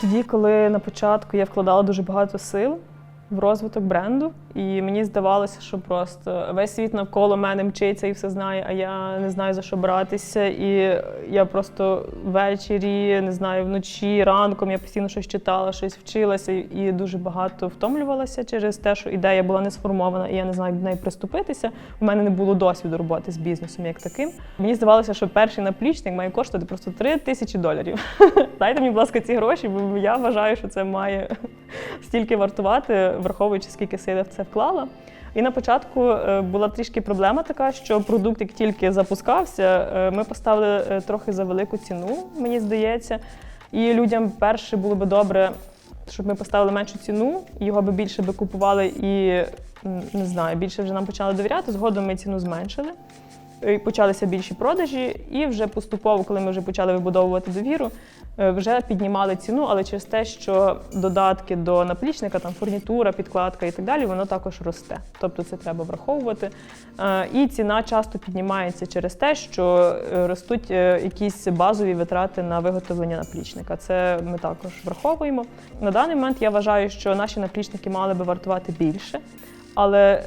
Тоді, коли на початку я вкладала дуже багато сил в розвиток бренду, і мені здавалося, що просто весь світ навколо мене мчиться і все знає, а я не знаю за що братися. І я просто ввечері, не знаю, вночі, ранком я постійно щось читала, щось вчилася і дуже багато втомлювалася через те, що ідея була не сформована, і я не знаю, до неї приступитися. У мене не було досвіду роботи з бізнесом як таким. Мені здавалося, що перший наплічник має коштувати просто 3 тисячі доларів. Дайте мені, будь ласка, ці гроші, бо я вважаю, що це має стільки вартувати, враховуючи скільки сили в це вклала. І на початку е, була трішки проблема така, що продукт, як тільки запускався, е, ми поставили е, трохи за велику ціну, мені здається. І людям перше було би добре, щоб ми поставили меншу ціну, його би більше би купували і не знаю, більше вже нам почали довіряти. Згодом ми ціну зменшили. І почалися більші продажі, і вже поступово, коли ми вже почали вибудовувати довіру, е, вже піднімали ціну, але через те, що додатки до наплічника, там фурнітура, підкладка і так далі, воно також росте. Тобто це треба враховувати. Е, І ціна часто піднімається через те, що е, ростуть е, якісь базові витрати на виготовлення наплічника. Це ми також враховуємо. На даний момент я вважаю, що наші наплічники мали би вартувати більше, але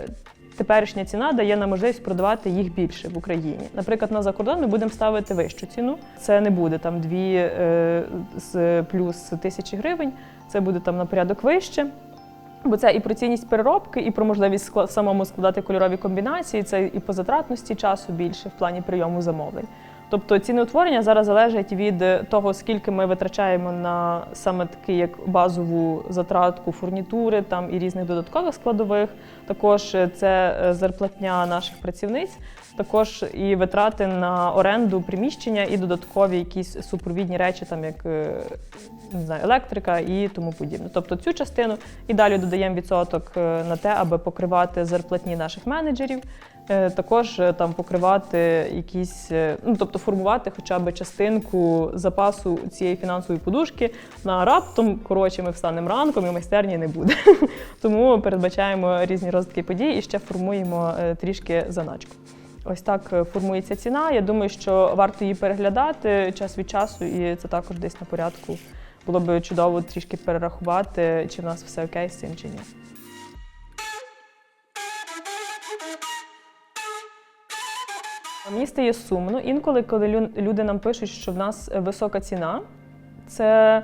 теперішня ціна дає нам можливість продавати їх більше в Україні. Наприклад, на закордон ми будемо ставити вищу ціну. Це не буде там дві е, з плюс тисячі гривень, це буде там на порядок вище. Бо це і про цінність переробки, і про можливість самому складати кольорові комбінації, це і по затратності часу більше в плані прийому замовлень. Тобто ціноутворення зараз залежить від е, того, скільки ми витрачаємо на саме таки як базову затратку фурнітури там і різних додаткових складових. Також е, це е, зарплатня наших працівниць, також і витрати на оренду приміщення і додаткові якісь супровідні речі, там як не знаю, електрика і тому подібне. Тобто цю частину і далі додаємо відсоток на те, аби покривати зарплатні наших менеджерів. Е, Також е, там покривати якісь, е, ну тобто формувати хоча б частинку запасу цієї фінансової подушки на раптом. Коротше, ми встанемо ранком і майстерні не буде. Тому передбачаємо різні розвитки подій і ще формуємо трішки заначку. Ось так формується ціна. Я думаю, що варто її переглядати час від часу, і це також десь на порядку. Було б чудово трішки перерахувати, чи в нас все окей з цим чи ні. Мені стає сумно інколи, коли люди нам пишуть, що в нас е, висока ціна. Це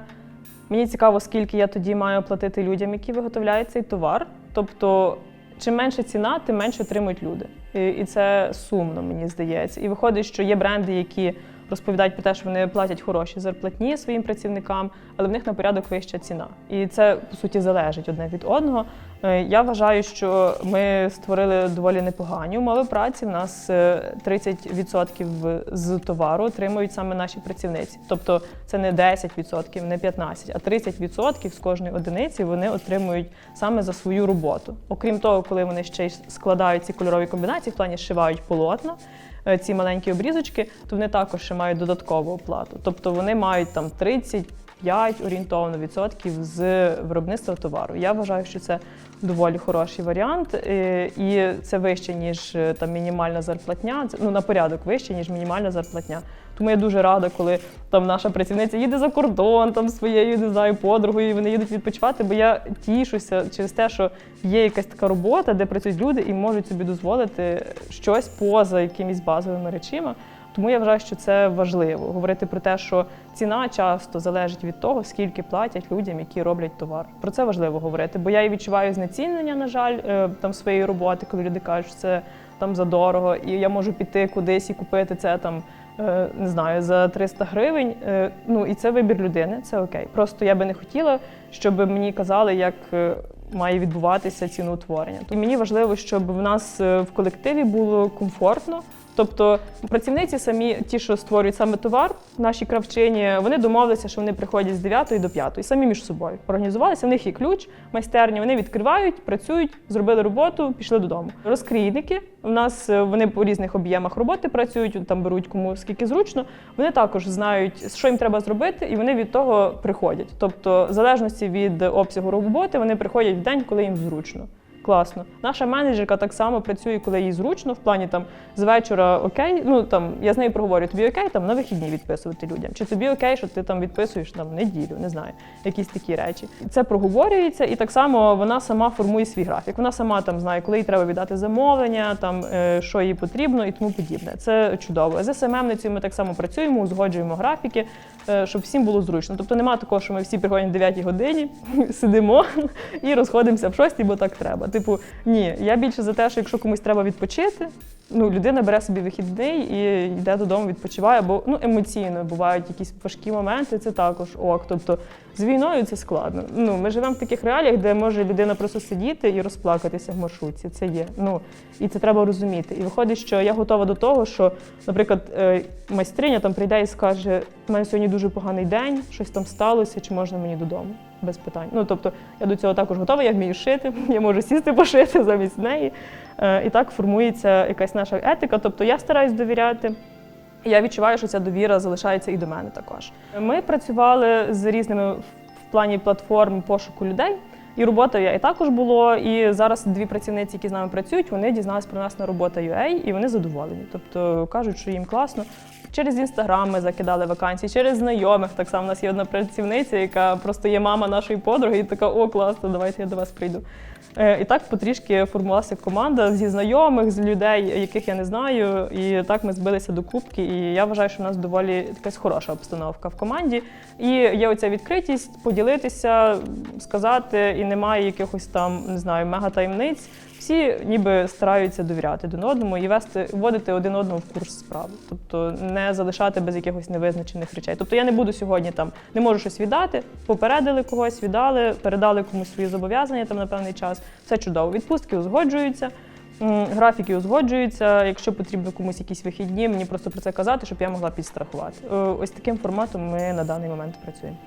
мені цікаво, скільки я тоді маю платити людям, які виготовляють цей товар. Тобто, чим менша ціна, тим менше отримують люди. І, і це сумно, мені здається. І виходить, що є бренди, які розповідають про те, що вони платять хороші зарплатні своїм працівникам, але в них на порядок вища ціна. І це по суті залежить одне від одного. Е, Я вважаю, що ми створили доволі непогані умови праці. У нас е, 30% з товару отримують саме наші працівниці. Тобто це не 10%, не 15%, а 30% з кожної одиниці вони отримують саме за свою роботу. Окрім того, коли вони ще й складають ці кольорові комбінації, в плані шивають полотна. Е, Ці маленькі обрізочки, то вони також ще мають додаткову оплату. Тобто вони мають там 35 орієнтовно відсотків з виробництва товару. Я вважаю, що це доволі хороший варіант, е, і це вище, ніж е, там мінімальна зарплатня. Ну на порядок вище, ніж мінімальна зарплатня. Тому я дуже рада, коли там наша працівниця їде за кордон там своєю не знаю, подругою, вони їдуть відпочивати. Бо я тішуся через те, що є якась така робота, де працюють люди і можуть собі дозволити щось поза якимись базовими речима. Тому я вважаю, що це важливо говорити про те, що ціна часто залежить від того, скільки платять людям, які роблять товар. Про це важливо говорити, бо я і відчуваю знецінення, на жаль, е, там своєї роботи, коли люди кажуть, що це там задорого, і я можу піти кудись і купити це там. е, Не знаю, за 300 гривень. Е, Ну і це вибір людини, це окей. Просто я би не хотіла, щоб мені казали, як має відбуватися ціноутворення. І мені важливо, щоб в нас в колективі було комфортно. Тобто працівниці самі, ті, що створюють саме товар, наші кравчині, вони домовилися, що вони приходять з 9 до 5, самі між собою. Організувалися, в них є ключ, майстерні, вони відкривають, працюють, зробили роботу, пішли додому. Розкрійники у нас е, вони по різних об'ємах роботи працюють, там беруть кому скільки зручно. Вони також знають, що їм треба зробити, і вони від того приходять. Тобто, в залежності від обсягу роботи, вони приходять в день, коли їм зручно. Класно. Наша менеджерка так само працює, коли їй зручно, в плані там з вечора окей. Ну там я з нею проговорю, тобі окей там на вихідні відписувати людям. Чи тобі окей, що ти там відписуєш там неділю, не знаю, якісь такі речі. Це проговорюється, і так само вона сама формує свій графік. Вона сама там знає, коли їй треба віддати замовлення, там е, що їй потрібно і тому подібне. Це чудово. З СММницею ми так само працюємо, узгоджуємо графіки, е, щоб всім було зручно. Тобто немає такого, що ми всі приходимо в 9 годині, сидимо і розходимося в 6, бо так треба. Типу, ні, я більше за те, що якщо комусь треба відпочити, ну людина бере собі вихідний і йде додому, відпочиває, бо ну емоційно бувають якісь важкі моменти. Це також ок. Тобто з війною це складно. Ну ми живемо в таких реаліях, де може людина просто сидіти і розплакатися в маршрутці. Це є. Ну і це треба розуміти. І виходить, що я готова до того, що, наприклад, е, майстриня там прийде і скаже: у мене сьогодні дуже поганий день, щось там сталося, чи можна мені додому? Без питань. Ну тобто я до цього також готова, я вмію шити, я можу сісти пошити замість неї. Е, І так формується якась наша етика. Тобто я стараюсь довіряти. Я відчуваю, що ця довіра залишається і до мене також. Ми працювали з різними в плані платформ пошуку людей. І робота і також було. І зараз дві працівниці, які з нами працюють, вони дізналися про нас на робота UA, і вони задоволені. Тобто кажуть, що їм класно. Через інстаграм ми закидали вакансії, через знайомих. Так само у нас є одна працівниця, яка просто є мама нашої подруги, і така о, класно, давайте я до вас прийду. Е, І так потрішки формувалася команда зі знайомих, з людей, яких я не знаю. І так ми збилися до кубки. І я вважаю, що у нас доволі якась хороша обстановка в команді. І є оця відкритість поділитися, сказати, і немає якихось там, не знаю, мега-таємниць. Всі ніби стараються довіряти один одному і вести, вводити один одного в курс справи, тобто не залишати без якихось невизначених речей. Тобто я не буду сьогодні там, не можу щось віддати, попередили когось, віддали, передали комусь свої зобов'язання там на певний час. Все чудово. Відпустки узгоджуються. Графіки узгоджуються. Якщо потрібно комусь якісь вихідні, мені просто про це казати, щоб я могла підстрахувати. Е, Ось таким форматом ми на даний момент працюємо.